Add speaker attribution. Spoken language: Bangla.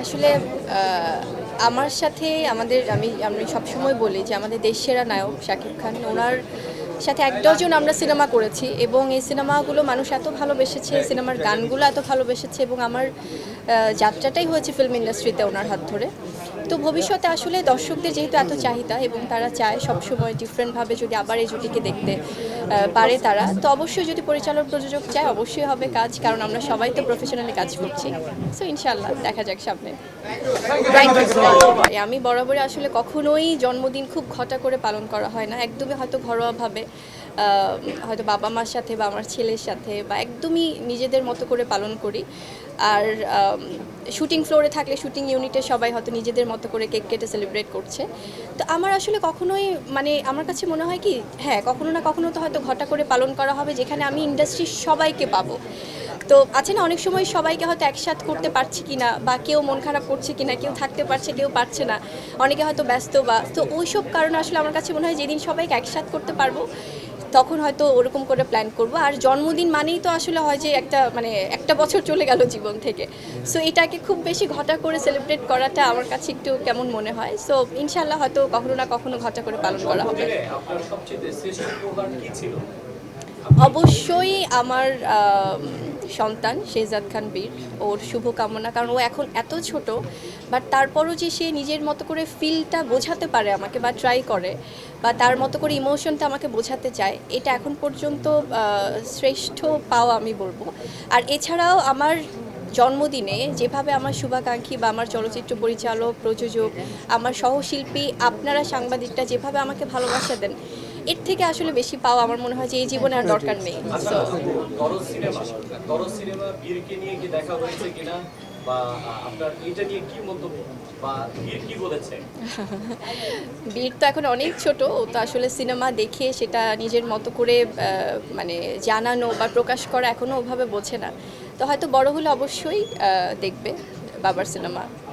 Speaker 1: আসলে আমার সাথে আমাদের, আমি আমি সবসময় বলি যে আমাদের দেশ সেরা নায়ক শাকিব খান। ওনার সাথে এক ডজন আমরা সিনেমা করেছি এবং এই সিনেমাগুলো মানুষ এত ভালোবেসেছে, সিনেমার গানগুলো এত ভালোবেসেছে এবং আমার যাত্রাটাই হয়েছে ফিল্ম ইন্ডাস্ট্রিতে ওনার হাত ধরে। তো ভবিষ্যতে আসলে দর্শকদের যেহেতু এত চাহিদা এবং তারা চায় সবসময় ডিফারেন্টভাবে যদি আবার এই জুটিকে দেখতে পারে তারা তো অবশ্যই যদি পরিচালক প্রযোজক চায় অবশ্যই হবে কাজ কারণ আমরা সবাই তো প্রফেশনালি কাজ করছি। সো ইনশাল্লাহ দেখা যাক সামনে। আমি বরাবরই আসলে কখনোই জন্মদিন খুব ঘটা করে পালন করা হয় না একদমই হয়তো ঘরোয়াভাবে। হয়তো বাবা মার সাথে বা আমার ছেলের সাথে বা একদমই নিজেদের মতো করে পালন করি। আর শুটিং ফ্লোরে থাকলে শুটিং ইউনিটে সবাই হয়তো নিজেদের মতো করে কেক কেটে সেলিব্রেট করছে। তো আমার আসলে কখনোই মানে আমার কাছে মনে হয় কি হ্যাঁ কখনো না কখনো তো হয়তো ঘটা করে পালন করা হবে যেখানে আমি ইন্ডাস্ট্রির সবাইকে পাবো। তো আছে না, অনেক সময় সবাইকে হয়তো একসাথ করতে পারছি কিনা বা কেউ মন খারাপ করছে কি না কেউ থাকতে পারছে, কেউ পারছে না, অনেকে হয়তো ব্যস্ত বা, তো ওইসব কারণে আসলে আমার কাছে মনে হয় যেদিন সবাইকে একসাথ করতে পারব তখন হয়তো ওরকম করে প্ল্যান করব। আর জন্মদিন মানেই তো আসলে হয় যে একটা মানে একটা বছর চলে গেল জীবন থেকে। সো এটাকে খুব বেশি ঘটা করে সেলিব্রেট করাটা আমার কাছে একটু কেমন মনে হয়। সো ইনশাল্লাহ হয়তো কখনো না কখনো ঘটা করে পালন করা হবে। অবশ্যই আমার আম, সন্তান, শেহজাদ খান বীর, ওর শুভকামনা, কারণ ও এখন এত ছোট বাট তারপরও যে সে নিজের মতো করে ফিলটা বোঝাতে পারে আমাকে বা ট্রাই করে, বা তার মতো করে ইমোশনটা আমাকে বোঝাতে চায়, এটা এখন পর্যন্ত শ্রেষ্ঠ পাওয়া আমি বলব। আর এছাড়াও আমার জন্মদিনে যেভাবে আমার শুভাকাঙ্ক্ষী বা আমার চলচ্চিত্র পরিচালক, প্রযোজক, আমার সহশিল্পী, আপনারা সাংবাদিকরা যেভাবে আমাকে ভালোবাসা দেন এর থেকে আসলে বেশি পাওয়া আমার মনে হয় যে এই জীবনে আর দরকার নেই।
Speaker 2: আচ্ছা বলেছে?
Speaker 1: বীর তো এখন অনেক ছোট ও তো আসলে সিনেমা দেখে সেটা নিজের মতো করে মানে জানানো বা প্রকাশ করা এখনও ওভাবে বোঝে না। তো হয়তো বড় হলে অবশ্যই দেখবে বাবার সিনেমা।